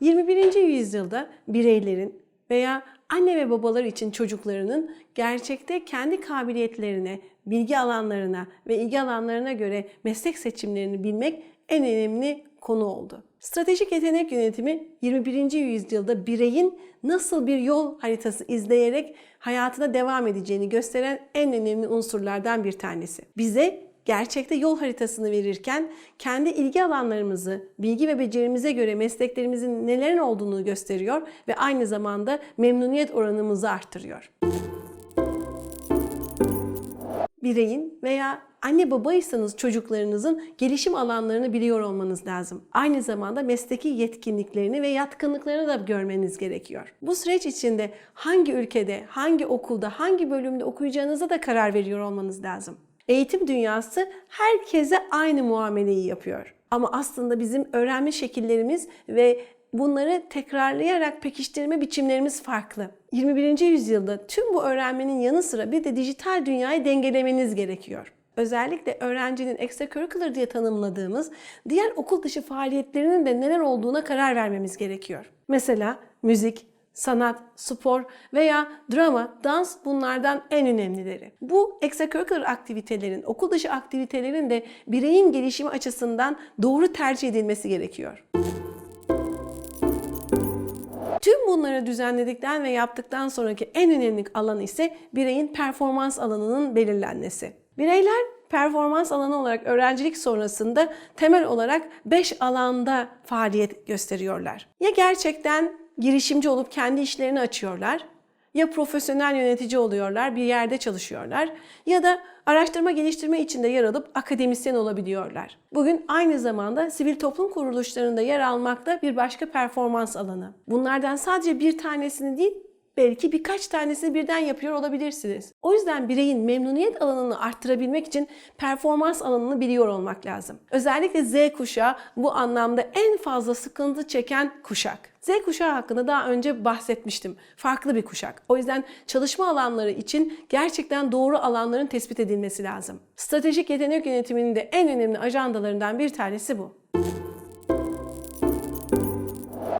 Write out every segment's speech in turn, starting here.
21. yüzyılda bireylerin veya anne ve babalar için çocuklarının gerçekte kendi kabiliyetlerine, bilgi alanlarına ve ilgi alanlarına göre meslek seçimlerini bilmek en önemli konu oldu. Stratejik yetenek yönetimi 21. yüzyılda bireyin nasıl bir yol haritası izleyerek hayatına devam edeceğini gösteren en önemli unsurlardan bir tanesi. Bize gerçekte yol haritasını verirken kendi ilgi alanlarımızı, bilgi ve becerimize göre mesleklerimizin nelerin olduğunu gösteriyor ve aynı zamanda memnuniyet oranımızı arttırıyor. Bireyin veya anne babaysanız çocuklarınızın gelişim alanlarını biliyor olmanız lazım. Aynı zamanda mesleki yetkinliklerini ve yatkınlıklarını da görmeniz gerekiyor. Bu süreç içinde hangi ülkede, hangi okulda, hangi bölümde okuyacağınıza da karar veriyor olmanız lazım. Eğitim dünyası herkese aynı muameleyi yapıyor. Ama aslında bizim öğrenme şekillerimiz ve bunları tekrarlayarak pekiştirme biçimlerimiz farklı. 21. yüzyılda tüm bu öğrenmenin yanı sıra bir de dijital dünyayı dengelemeniz gerekiyor. Özellikle öğrencinin extracurricular diye tanımladığımız diğer okul dışı faaliyetlerinin de neler olduğuna karar vermemiz gerekiyor. Mesela müzik, sanat, spor veya drama, dans bunlardan en önemlileri. Bu extracurricular aktivitelerin, okul dışı aktivitelerin de bireyin gelişimi açısından doğru tercih edilmesi gerekiyor. Tüm bunları düzenledikten ve yaptıktan sonraki en önemli alan ise bireyin performans alanının belirlenmesi. Bireyler performans alanı olarak öğrencilik sonrasında temel olarak 5 alanda faaliyet gösteriyorlar. Ya gerçekten girişimci olup kendi işlerini açıyorlar, ya profesyonel yönetici oluyorlar, bir yerde çalışıyorlar ya da araştırma geliştirme içinde yer alıp akademisyen olabiliyorlar. Bugün aynı zamanda sivil toplum kuruluşlarında yer almakta bir başka performans alanı. Bunlardan sadece bir tanesini değil, belki birkaç tanesini birden yapıyor olabilirsiniz. O yüzden bireyin memnuniyet alanını arttırabilmek için performans alanını biliyor olmak lazım. Özellikle Z kuşağı bu anlamda en fazla sıkıntı çeken kuşak. Z kuşağı hakkında daha önce bahsetmiştim. Farklı bir kuşak. O yüzden çalışma alanları için gerçekten doğru alanların tespit edilmesi lazım. Stratejik yetenek yönetiminin de en önemli ajandalarından bir tanesi bu.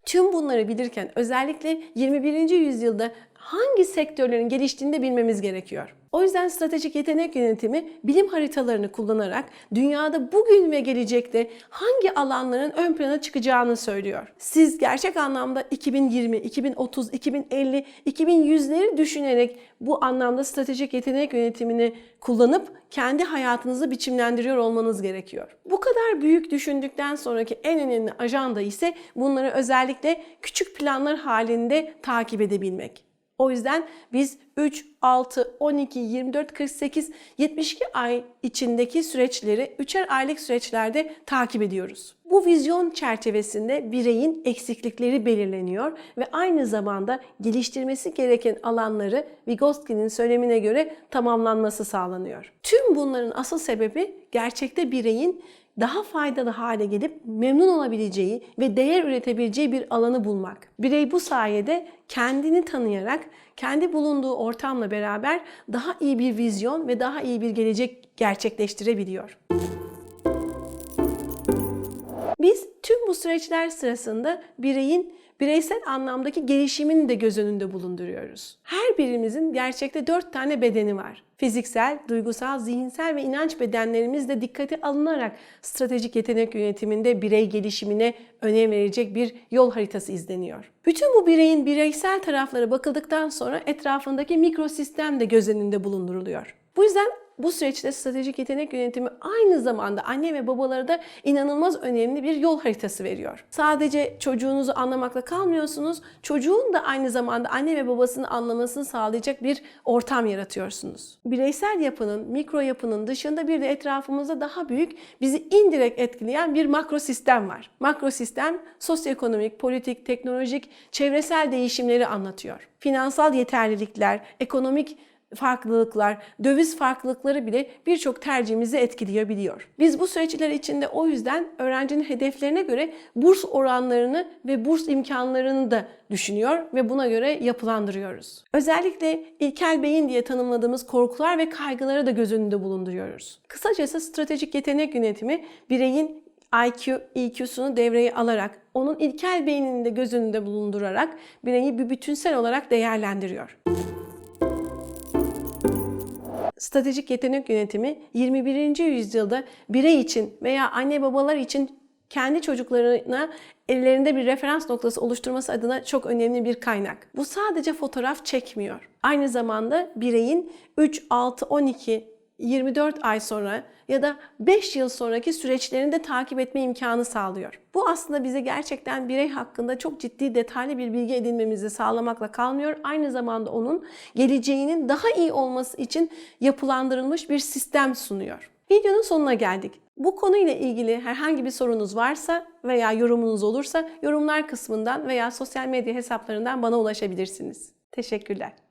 Tüm bunları bilirken özellikle 21. yüzyılda hangi sektörlerin geliştiğini de bilmemiz gerekiyor. O yüzden stratejik yetenek yönetimi bilim haritalarını kullanarak dünyada bugün ve gelecekte hangi alanların ön plana çıkacağını söylüyor. Siz gerçek anlamda 2020, 2030, 2050, 2100'leri düşünerek bu anlamda stratejik yetenek yönetimini kullanıp kendi hayatınızı biçimlendiriyor olmanız gerekiyor. Bu kadar büyük düşündükten sonraki en önemli ajanda ise bunları özellikle küçük planlar halinde takip edebilmek. O yüzden biz 3, 6, 12, 24, 48, 72 ay içindeki süreçleri 3'er aylık süreçlerde takip ediyoruz. Bu vizyon çerçevesinde bireyin eksiklikleri belirleniyor ve aynı zamanda geliştirmesi gereken alanları Vygotsky'nin söylemine göre tamamlanması sağlanıyor. Tüm bunların asıl sebebi gerçekte bireyin daha faydalı hale gelip memnun olabileceği ve değer üretebileceği bir alanı bulmak. Birey bu sayede kendini tanıyarak kendi bulunduğu ortamla beraber daha iyi bir vizyon ve daha iyi bir gelecek gerçekleştirebiliyor. Biz tüm bu süreçler sırasında bireyin bireysel anlamdaki gelişimini de göz önünde bulunduruyoruz. Her birimizin gerçekte dört tane bedeni var. Fiziksel, duygusal, zihinsel ve inanç bedenlerimiz de dikkate alınarak stratejik yetenek yönetiminde birey gelişimine önem verecek bir yol haritası izleniyor. Bütün bu bireyin bireysel taraflara bakıldıktan sonra etrafındaki mikrosistem de göz önünde bulunduruluyor. Bu yüzden bu süreçte stratejik yetenek yönetimi aynı zamanda anne ve babalara da inanılmaz önemli bir yol haritası veriyor. Sadece çocuğunuzu anlamakla kalmıyorsunuz, çocuğun da aynı zamanda anne ve babasını anlamasını sağlayacak bir ortam yaratıyorsunuz. Bireysel yapının, mikro yapının dışında bir de etrafımızda daha büyük, bizi indirekt etkileyen bir makro sistem var. Makro sistem sosyoekonomik, politik, teknolojik, çevresel değişimleri anlatıyor. Finansal yeterlilikler, ekonomik farklılıklar, döviz farklılıkları bile birçok tercihimizi etkileyebiliyor. Biz bu süreçler içinde o yüzden öğrencinin hedeflerine göre burs oranlarını ve burs imkanlarını da düşünüyor ve buna göre yapılandırıyoruz. Özellikle ilkel beyin diye tanımladığımız korkular ve kaygıları da göz önünde bulunduruyoruz. Kısacası stratejik yetenek yönetimi bireyin IQ, EQ'sunu devreye alarak, onun ilkel beynini de göz önünde bulundurarak bireyi bir bütünsel olarak değerlendiriyor. Stratejik yetenek yönetimi 21. yüzyılda birey için veya anne babalar için kendi çocuklarına ellerinde bir referans noktası oluşturması adına çok önemli bir kaynak. Bu sadece fotoğraf çekmiyor. Aynı zamanda bireyin 3, 6, 12, 24 ay sonra ya da 5 yıl sonraki süreçlerini de takip etme imkanı sağlıyor. Bu aslında bize gerçekten birey hakkında çok ciddi detaylı bir bilgi edinmemizi sağlamakla kalmıyor. Aynı zamanda onun geleceğinin daha iyi olması için yapılandırılmış bir sistem sunuyor. Videonun sonuna geldik. Bu konuyla ilgili herhangi bir sorunuz varsa veya yorumunuz olursa yorumlar kısmından veya sosyal medya hesaplarından bana ulaşabilirsiniz. Teşekkürler.